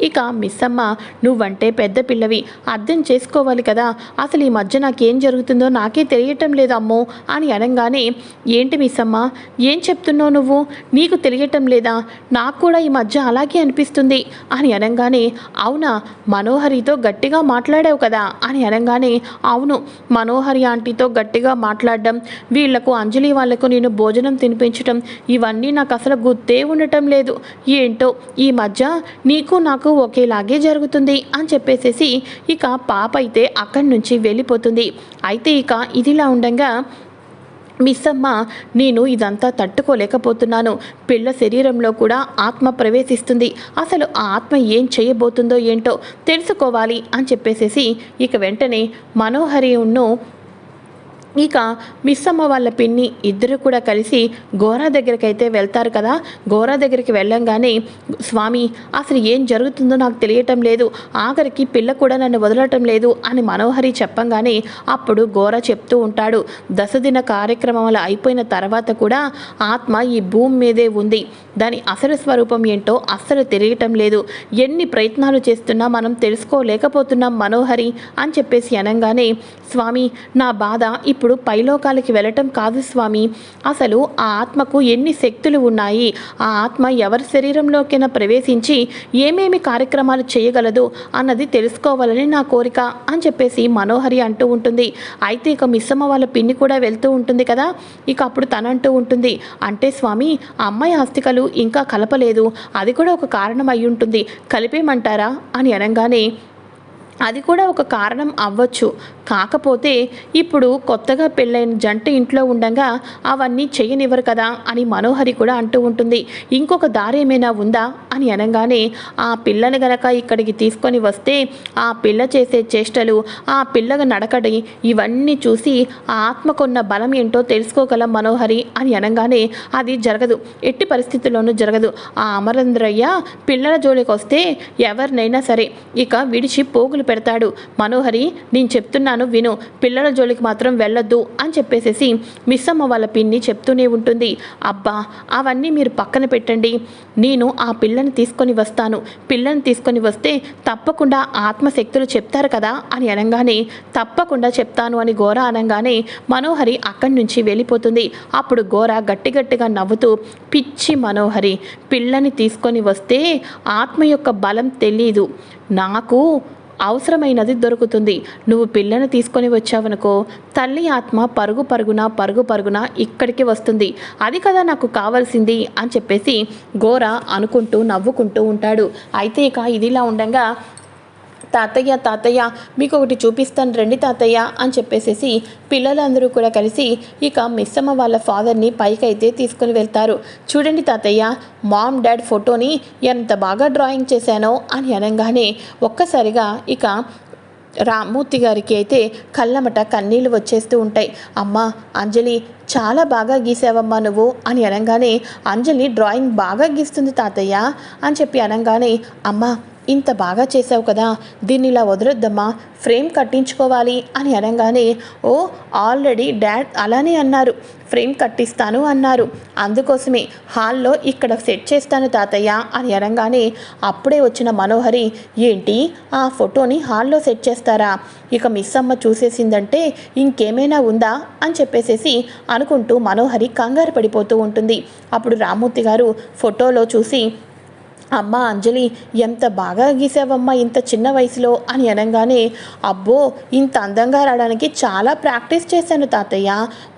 ఇక మిస్సమ్మ నువ్వంటే పెద్ద పిల్లవి. అర్థం చేసుకోవాలి కదా. అసలు ఈ మధ్య నాకేం జరుగుతుందో నాకే తెలియటం లేదు అమ్మో అని అనగానే ఏంటి మిస్సమ్మ ఏం చెప్తున్నావు నువ్వు? నీకు తెలియటం లేదా? నాకు కూడా ఈ మధ్య అలాగే అనిపిస్తుంది అని అనగానే అవునా మనోహరితో గట్టిగా మాట్లాడావు కదా అని అనగానే అవును మనోహరి ఆంటీతో గట్టిగా మాట్లాడడం వీళ్ళకు అంజలి వాళ్ళకు నేను భోజనం తినిపించటం ఇవన్నీ నాకు అసలు గుర్తే ఉండటం లేదు. ఏంటో ఈ మధ్య నీకు నాకు ఒకేలాగే జరుగుతుంది అని చెప్పేసేసి ఇక పాప అయితే అక్కడి నుంచి వెళ్ళిపోతుంది. అయితే ఇక ఇదిలా ఉండగా మిస్ అమ్మ నేను ఇదంతా తట్టుకోలేకపోతున్నాను. పిల్ల శరీరంలో కూడా ఆత్మ ప్రవేశిస్తుంది. అసలు ఆ ఆత్మ ఏం చేయబోతుందో ఏంటో తెలుసుకోవాలి అని చెప్పేసేసి ఇక వెంటనే మనోహరి ఉన్ను ఇక మిస్ అమ్మ వాళ్ళ పిన్ని ఇద్దరు కూడా కలిసి గోరా దగ్గరికి అయితే వెళ్తారు కదా. గోరా దగ్గరికి వెళ్ళంగానే స్వామి అసలు ఏం జరుగుతుందో నాకు తెలియటం లేదు. ఆఖరికి పిల్ల కూడా నన్ను వదలటం లేదు అని మనోహరి చెప్పంగానే అప్పుడు గోరా చెప్తూ ఉంటాడు. దశదిన కార్యక్రమాలు అయిపోయిన తర్వాత కూడా ఆత్మ ఈ భూమి మీదే ఉంది. దాని అసలు స్వరూపం ఏంటో అస్సలు తెలియటం లేదు. ఎన్ని ప్రయత్నాలు చేస్తున్నా మనం తెలుసుకోలేకపోతున్నాం మనోహరి అని చెప్పేసి అనగానే స్వామి నా బాధ ఇప్పుడు పైలోకాలకి వెళ్ళటం కాదు స్వామి. అసలు ఆ ఆత్మకు ఎన్ని శక్తులు ఉన్నాయి? ఆ ఆత్మ ఎవరి శరీరంలోకైనా ప్రవేశించి ఏమేమి కార్యక్రమాలు చేయగలదు అన్నది తెలుసుకోవాలని నా కోరిక అని చెప్పేసి మనోహరి అంటూ ఉంటుంది. అయితే ఇక మిస్సమ్మ వాళ్ళ పిన్ని కూడా వెళ్తూ ఉంటుంది కదా. ఇక అప్పుడు తనంటూ ఉంటుంది అంటే స్వామి ఆ అమ్మాయి హస్తికలు ఇంకా కలపలేదు. అది కూడా ఒక కారణం అయి ఉంటుంది. కలిపేమంటారా అని అనగానే అది కూడా ఒక కారణం అవ్వచ్చు. కాకపోతే ఇప్పుడు కొత్తగా పెళ్ళైన జంట ఇంట్లో ఉండగా అవన్నీ చేయనివ్వరు కదా అని మనోహరి కూడా అంటూ ఉంటుంది. ఇంకొక దారి ఏమైనా ఉందా అని అనగానే ఆ పిల్లని గనక ఇక్కడికి తీసుకొని వస్తే ఆ పిల్ల చేసే చేష్టలు ఆ పిల్లగా నడకడి ఇవన్నీ చూసి ఆ ఆత్మకున్న బలం ఏంటో తెలుసుకోగలం మనోహరి అని అనగానే అది జరగదు. ఎట్టి పరిస్థితుల్లోనూ జరగదు. ఆ అమరేంద్రయ్య పిల్లల జోలికి వస్తే ఎవరినైనా సరే ఇక విడిచి పోగులు పెడతాడు. మనోహరి నేను చెప్తున్నాను విను. పిల్లల జోలికి మాత్రం వెళ్ళొద్దు అని చెప్పేసేసి మిస్ అమ్మ వాళ్ళ పిన్ని చెప్తూనే ఉంటుంది. అబ్బా అవన్నీ మీరు పక్కన పెట్టండి. నేను ఆ పిల్లని తీసుకొని వస్తాను. పిల్లని తీసుకొని వస్తే తప్పకుండా ఆత్మశక్తులు చెప్తారు కదా అని అనగానే తప్పకుండా చెప్తాను అని గోర అనగానే మనోహరి అక్కడి నుంచి వెళ్ళిపోతుంది. అప్పుడు గోర గట్టి గట్టిగా నవ్వుతూ పిచ్చి మనోహరి పిల్లని తీసుకొని వస్తే ఆత్మ యొక్క బలం తెలీదు. నాకు అవసరమైనది దొరుకుతుంది. నువ్వు పిల్లని తీసుకొని వచ్చావనుకో తల్లి ఆత్మ పరుగు పరుగున పరుగు పరుగున ఇక్కడికి వస్తుంది. అది కదా నాకు కావాల్సింది అని చెప్పేసి గోర అనుకుంటూ నవ్వుకుంటూ ఉంటాడు. అయితే ఇక ఇదిలా ఉండగా తాతయ్య తాతయ్య మీకు ఒకటి చూపిస్తాను రండి తాతయ్య అని చెప్పేసేసి పిల్లలందరూ కూడా కలిసి ఇక మిస్సమ్మ వాళ్ళ ఫాదర్ని పైకైతే తీసుకుని వెళ్తారు. చూడండి తాతయ్య మామ్ డాడ్ ఫోటోని ఎంత బాగా డ్రాయింగ్ చేశానో అని అనగానే ఒక్కసారిగా ఇక రామ్మూర్తి గారికి అయితే కళ్ళమట కన్నీళ్ళు వచ్చేస్తూ ఉంటాయి. అమ్మా అంజలి చాలా బాగా గీసావమ్మా నువ్వు అని అనగానే అంజలి డ్రాయింగ్ బాగా గీస్తుంది తాతయ్య అని చెప్పి అనగానే అమ్మ ఇంత బాగా చేసావు కదా దీన్ని ఇలా వదలొద్దమ్మా ఫ్రేమ్ కట్టించుకోవాలి అని అనగానే ఓ ఆల్రెడీ డాడ్ అలానే అన్నారు ఫ్రేమ్ కట్టిస్తాను అన్నారు. అందుకోసమే హాల్లో ఇక్కడ సెట్ చేస్తాను తాతయ్య అని అనగానే అప్పుడే వచ్చిన మనోహరి ఏంటి ఆ ఫోటోని హాల్లో సెట్ చేస్తారా? ఇక మిస్ అమ్మ చూసేసిందంటే ఇంకేమైనా ఉందా? అని చెప్పేసేసి అనుకుంటూ మనోహరి కంగారు పడిపోతూ ఉంటుంది. అప్పుడు రామ్మూర్తి గారు ఫోటోలో చూసి అమ్మ అంజలి ఎంత బాగా గీసావమ్మా ఇంత చిన్న వయసులో అని అనగానే అబ్బో ఇంత అందంగా రావడానికి చాలా ప్రాక్టీస్ చేశాను తాతయ్య.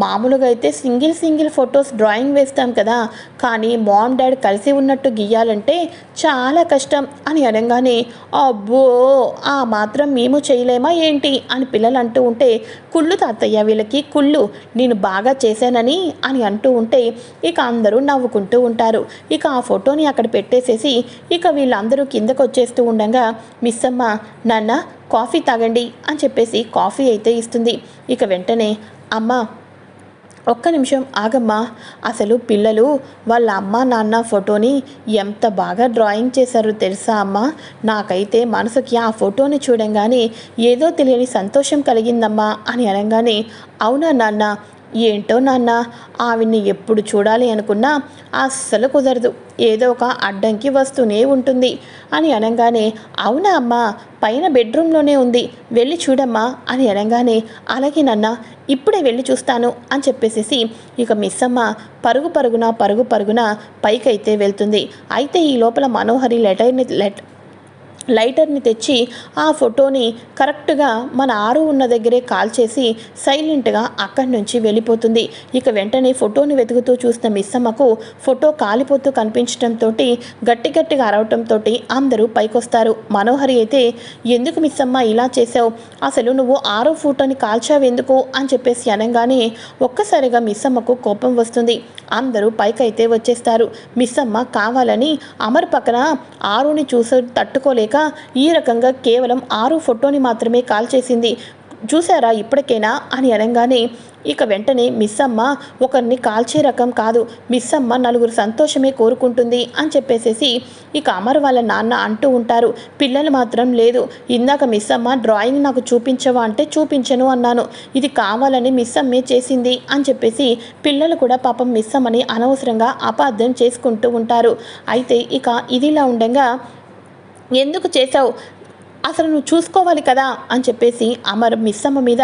మామూలుగా అయితే సింగిల్ సింగిల్ ఫొటోస్ డ్రాయింగ్ వేస్తాం కదా కానీ మామ్ డాడ్ కలిసి ఉన్నట్టు గీయాలంటే చాలా కష్టం అని అనగానే అబ్బో ఆ మాత్రం మేము చేయలేమా ఏంటి అని పిల్లలు అంటూ ఉంటే కుళ్ళు తాతయ్య వీళ్ళకి కుళ్ళు నేను బాగా చేశానని అని అంటూ ఉంటే ఇక అందరూ నవ్వుకుంటూ ఉంటారు. ఇక ఆ ఫోటోని అక్కడ పెట్టేసేసి ఇక వీళ్ళందరూ కిందకు వచ్చేస్తూ ఉండగా మిస్సమ్మ నాన్న కాఫీ తాగండి అని చెప్పేసి కాఫీ అయితే ఇస్తుంది. ఇక వెంటనే అమ్మ ఒక్క నిమిషం ఆగమ్మా. అసలు పిల్లలు వాళ్ళ అమ్మ నాన్న ఫోటోని ఎంత బాగా డ్రాయింగ్ చేశారో తెలుసా అమ్మా? నాకైతే మనసుకి ఆ ఫోటోని చూడంగానే ఏదో తెలియని సంతోషం కలిగిందమ్మా అని అనగానే అవునా నాన్న ఏంటో నాన్న ఆవిడ్ని ఎప్పుడు చూడాలి అనుకున్నా అస్సలు కుదరదు. ఏదో ఒక అడ్డంకి వస్తూనే ఉంటుంది. అని అనగానే అవునా అమ్మా పైన బెడ్రూమ్లోనే ఉంది. వెళ్ళి చూడమ్మా అని అనగానే అలాగే నాన్న ఇప్పుడే వెళ్ళి చూస్తాను అని చెప్పేసేసి ఇక మిస్ అమ్మ పరుగు పరుగున పరుగు పరుగున పైకైతే వెళ్తుంది. అయితే ఈ లోపల మనోహరి లెటర్ని లెట్ లైటర్ని తెచ్చి ఆ ఫోటోని కరెక్ట్గా మన ఆరు ఉన్న దగ్గరే కాల్ చేసి సైలెంట్గా అక్కడి నుంచి వెళ్ళిపోతుంది. ఇక వెంటనే ఫోటోని వెతుకుతూ చూసిన మిస్సమ్మకు ఫోటో కాలిపోతూ కనిపించడంతో గట్టి గట్టిగా అరవటంతో అందరూ పైకొస్తారు. మనోహరి అయితే ఎందుకు మిస్సమ్మ ఇలా చేసావు అసలు నువ్వు ఆరో ఫోటోని కాల్చావెందుకు అని చెప్పేసి అనగానే ఒక్కసారిగా మిస్సమ్మకు కోపం వస్తుంది. అందరూ పైకైతే వచ్చేస్తారు. మిస్సమ్మ కావాలని అమర్ పక్కన ఆరుని చూసి తట్టుకోలేక ఈ రకంగా కేవలం ఆరు ఫోటోని మాత్రమే కాల్ చేసింది. చూసారా ఇప్పటికైనా అని అనగానే ఇక వెంటనే మిస్ అమ్మ ఒకరిని కాల్చే రకం కాదు మిస్ అమ్మ నలుగురు సంతోషమే కోరుకుంటుంది అని చెప్పేసేసి ఇక అమర్ వాళ్ళ నాన్న అంటూ ఉంటారు పిల్లలు మాత్రం లేదు ఇందాక మిస్ అమ్మ డ్రాయింగ్ నాకు చూపించవా అంటే చూపించను అన్నాను ఇది కావాలని మిస్ అమ్మే చేసింది అని చెప్పేసి పిల్లలు కూడా పాపం మిస్ అమ్మని అనవసరంగా అపార్థం చేసుకుంటూ ఉంటారు. అయితే ఇక ఇదిలా ఉండగా ఎందుకు చేసావు అసలు నువ్వు చూసుకోవాలి కదా అని చెప్పేసి అమర్ మిస్సమ్మ మీద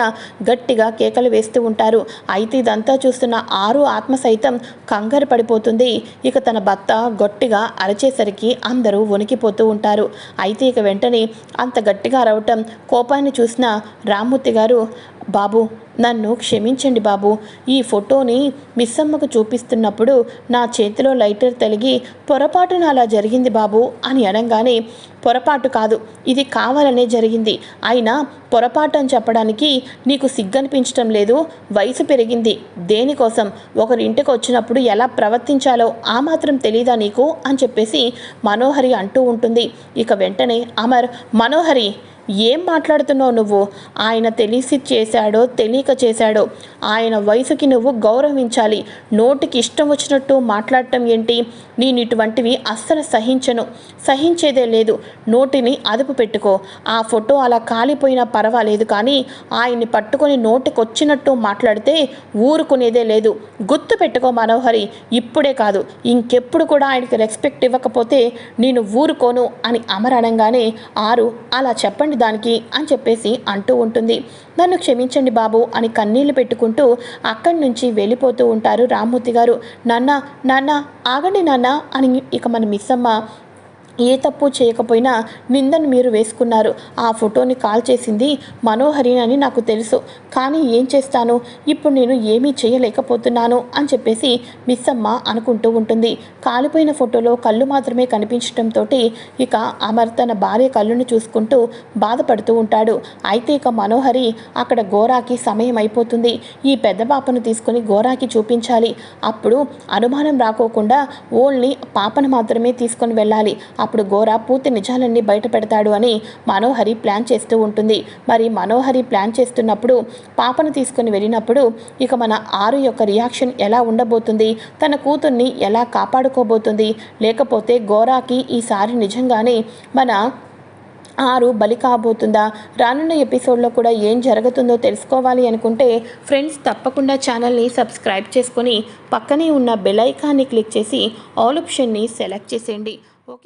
గట్టిగా కేకలు వేస్తూ ఉంటారు. అయితే ఇదంతా చూస్తున్న ఆరు ఆత్మ సైతం కంగారు పడిపోతుంది. ఇక తన భర్త గట్టిగా అరచేసరికి అందరూ వణికిపోతూ ఉంటారు. అయితే ఇక వెంటనే అంత గట్టిగా అరవటం కోపాన్ని చూసిన రామ్మూర్తి గారు బాబు నన్ను క్షమించండి బాబు. ఈ ఫోటోని మిస్సమ్మకు చూపిస్తున్నప్పుడు నా చేతిలో లైటర్ తలిగి పొరపాటున అలా జరిగింది బాబు అని అనగానే పొరపాటు కాదు ఇది కావాలనే జరిగింది. అయినా పొరపాటు అని చెప్పడానికి నీకు సిగ్గనిపించటం లేదు వయసు పెరిగింది. దేనికోసం? ఒకరి ఇంటికి వచ్చినప్పుడు ఎలా ప్రవర్తించాలో ఆ మాత్రం తెలీదా నీకు? అని చెప్పేసి మనోహరి అంటూ ఉంటుంది. ఇక వెంటనే అమర్ మనోహరి ఏం మాట్లాడుతున్నావు నువ్వు? ఆయన తెలిసి చేశాడో తెలియక చేశాడో ఆయన వయసుకి నువ్వు గౌరవించాలి. నోటికి ఇష్టం వచ్చినట్టు మాట్లాడటం ఏంటి? నేను ఇటువంటివి అస్సలు సహించను. సహించేదే లేదు. నోటిని అదుపు పెట్టుకో. ఆ ఫోటో అలా కాలిపోయినా పర్వాలేదు కానీ ఆయన్ని పట్టుకొని నోటికి వచ్చినట్టు మాట్లాడితే ఊరుకునేదే లేదు. గుర్తు పెట్టుకో మనోహరి. ఇప్పుడే కాదు. ఇంకెప్పుడు కూడా ఆయనకి రెస్పెక్ట్ ఇవ్వకపోతే నేను ఊరుకోను అని అమర్ ఆరు అలా చెప్పండి దానికి అని చెప్పేసి అంటూ ఉంటుంది. నన్ను క్షమించండి బాబు అని కన్నీళ్ళు పెట్టుకుంటూ అక్కడి నుంచి వెళ్ళిపోతూ ఉంటారు రామ్మూర్తి గారు. నాన్న నాన్న ఆగండి నాన్న అని ఇక మన మిస్సమ్మ ఏ తప్పు చేయకపోయినా నిందను మీరు వేసుకున్నారు. ఆ ఫోటోని కాల్ చేసింది మనోహరి అని నాకు తెలుసు. కానీ ఏం చేస్తాను? ఇప్పుడు నేను ఏమీ చేయలేకపోతున్నాను అని చెప్పేసి మిస్ అమ్మ అనుకుంటూ ఉంటుంది. కాలిపోయిన ఫోటోలో కళ్ళు మాత్రమే కనిపించడంతో ఇక అమర్ తన భార్య కళ్ళును చూసుకుంటూ బాధపడుతూ ఉంటాడు. అయితే ఇక మనోహరి అక్కడ గోరాకి సమయం అయిపోతుంది. ఈ పెద్ద పాపను తీసుకుని గోరాకి చూపించాలి. అప్పుడు అనుమానం రాకోకుండా ఓన్లీ పాపను మాత్రమే తీసుకొని వెళ్ళాలి. అప్పుడు గోరా పూర్తి నిజాలన్నీ బయట పెడతాడు అని మనోహరి ప్లాన్ చేస్తూ ఉంటుంది. మరి మనోహరి ప్లాన్ చేస్తున్నప్పుడు పాపను తీసుకుని వెళ్ళినప్పుడు ఇక మన ఆరు యొక్క రియాక్షన్ ఎలా ఉండబోతుంది? తన కూతుర్ని ఎలా కాపాడుకోబోతుంది? లేకపోతే గోరాకి ఈసారి నిజంగానే మన ఆరు బలి కాబోతుందా? రానున్న ఎపిసోడ్లో కూడా ఏం జరుగుతుందో తెలుసుకోవాలి అనుకుంటే ఫ్రెండ్స్ తప్పకుండా ఛానల్ని సబ్స్క్రైబ్ చేసుకొని పక్కనే ఉన్న బెల్ ఐకాన్ని క్లిక్ చేసి ఆల్ ఆప్షన్ని సెలెక్ట్ చేసేయండి. ఓకే.